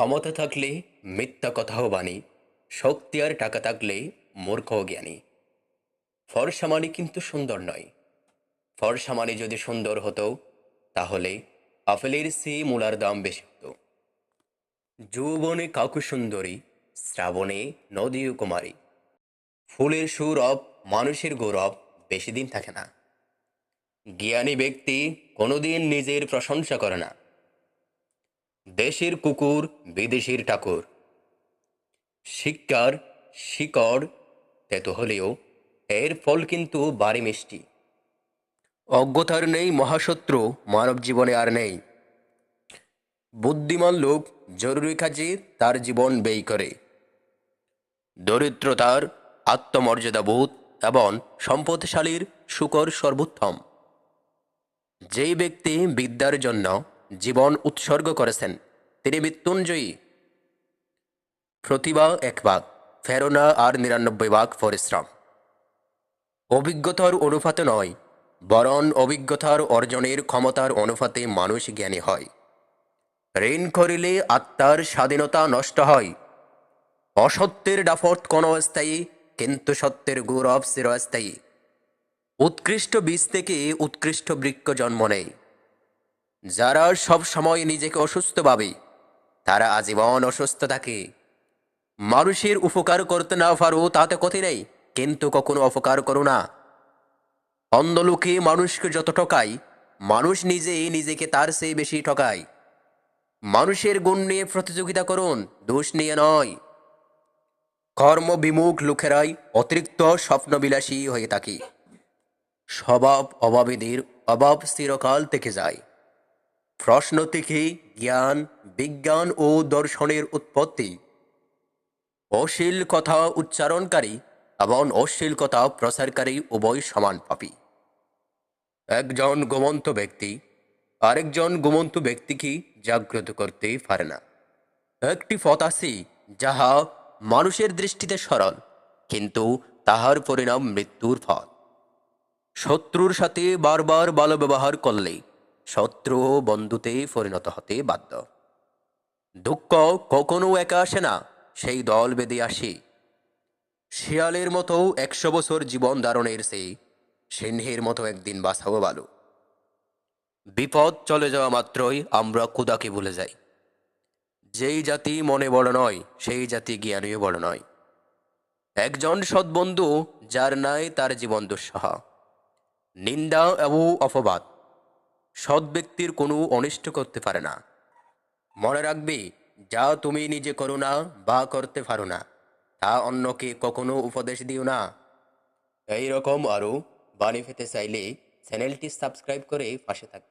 ক্ষমতা থাকলে মিথ্যা কথাও বাণী, শক্তি আর টাকা থাকলে মূর্খ জ্ঞানী। ফর্সা মানে কিন্তু সুন্দর নয়। ফর্সা মানে যদি সুন্দর হতো, তাহলে আপেলের সে মূলার দাম বেশি হতো। যৌবনে কাকু সুন্দরী, শ্রাবণে নদী কুমারী। ফুলের সৌরভ, মানুষের গৌরব বেশি দিন থাকে না। জ্ঞানী ব্যক্তি কোনোদিন নিজের প্রশংসা করে না। দেশের কুকুর বিদেশের ঠাকুর। শিক্ষার শিকড় তেতো হলেও এর ফল কিন্তু বাড়ি মিষ্টি। অজ্ঞতার নেই মহাশত্রু, মানব জীবনে আর নেই। বুদ্ধিমান লোক জরুরি কাজে তার জীবন ব্যয় করে। দরিদ্রতার আত্মমর্যাদাবোধ এবং সম্পদশালীর শুকর সর্বোত্তম। যেই ব্যক্তি বিদ্যার জন্য জীবন উৎসর্গ করেছেন তিনি মৃত্যুঞ্জয়ী। প্রতিভা এক ভাগ, ফেরোনা আর নিরানব্বই ভাগ পরিশ্রম। অভিজ্ঞতার অনুপাতে নয়, বরং অভিজ্ঞতার অর্জনের ক্ষমতার অনুপাতে মানুষ জ্ঞানী হয়। ঋণ করিলে আত্মার স্বাধীনতা নষ্ট হয়। অসত্যের ডাফট কোনো স্থায়ী, কিন্তু সত্যের গৌরব চিরস্থায়ী। উৎকৃষ্ট বীজ থেকে উৎকৃষ্ট বৃক্ষ জন্ম নেয়। যারা সব সময় নিজেকে অসুস্থ ভাবে তারা আজীবন অসুস্থ থাকে। মানুষের উপকার করতে না পারো, তাতে ক্ষতি নেই। কিন্তু কখনো অপকার করো না। অন্ধলোকে মানুষকে যত ঠকায়, মানুষ নিজেই নিজেকে তার চেয়ে বেশি ঠকায়। মানুষের গুণ নিয়ে প্রতিযোগিতা করুন, দোষ নিয়ে নয়। কর্মবিমুখ লোকেরাই অতিরিক্ত স্বপ্নবিলাসী হয়ে থাকে। স্বভাব অভাবীদের অভাব চিরকাল থেকে যায়। প্রশ্ন থেকে জ্ঞান, বিজ্ঞান ও দর্শনের উৎপত্তি। অশ্লীল কথা উচ্চারণকারী এবং অশ্লীল কথা প্রচারকারী উভয় সমান পাপী। একজন ঘুমন্ত ব্যক্তি আরেকজন ঘুমন্ত ব্যক্তিকে জাগ্রত করতে পারে না। একটি পথ আছে যাহা মানুষের দৃষ্টিতে সরল, কিন্তু তাহার পরিণাম মৃত্যুর ফল শত্রুর সাথে বারবার ভালো ব্যবহার করলে শত্রু বন্ধুতে পরিণত হতে বাধ্য। দুঃখ কখনো একা আসে না, সেই দল বেঁধে আসে। শিয়ালের মতো একশো বছর জীবন ধারণের সেই সিংহের মতো একদিন বাঁচাও ভালো বিপদ চলে যাওয়া মাত্রই আমরা ক্ষুদাকে ভুলে যাই। যেই জাতি মনে বড় নয়, সেই জাতি জ্ঞানীয় বড় নয়। একজন সৎবন্ধু, যার নাই তার জীবন দুঃসহ। নিন্দা এবং অপবাদ। সৎ ব্যক্তির কোনো অনিষ্ট করতে পারে না। মনে রাখবে, যা তুমি নিজে করো না বা করতে পারো না, তা অন্যকে কখনো উপদেশ দিও না। এই রকম আরও বাণী পেতে চাইলে চ্যানেলটি সাবস্ক্রাইব করে পাশে থাকবে।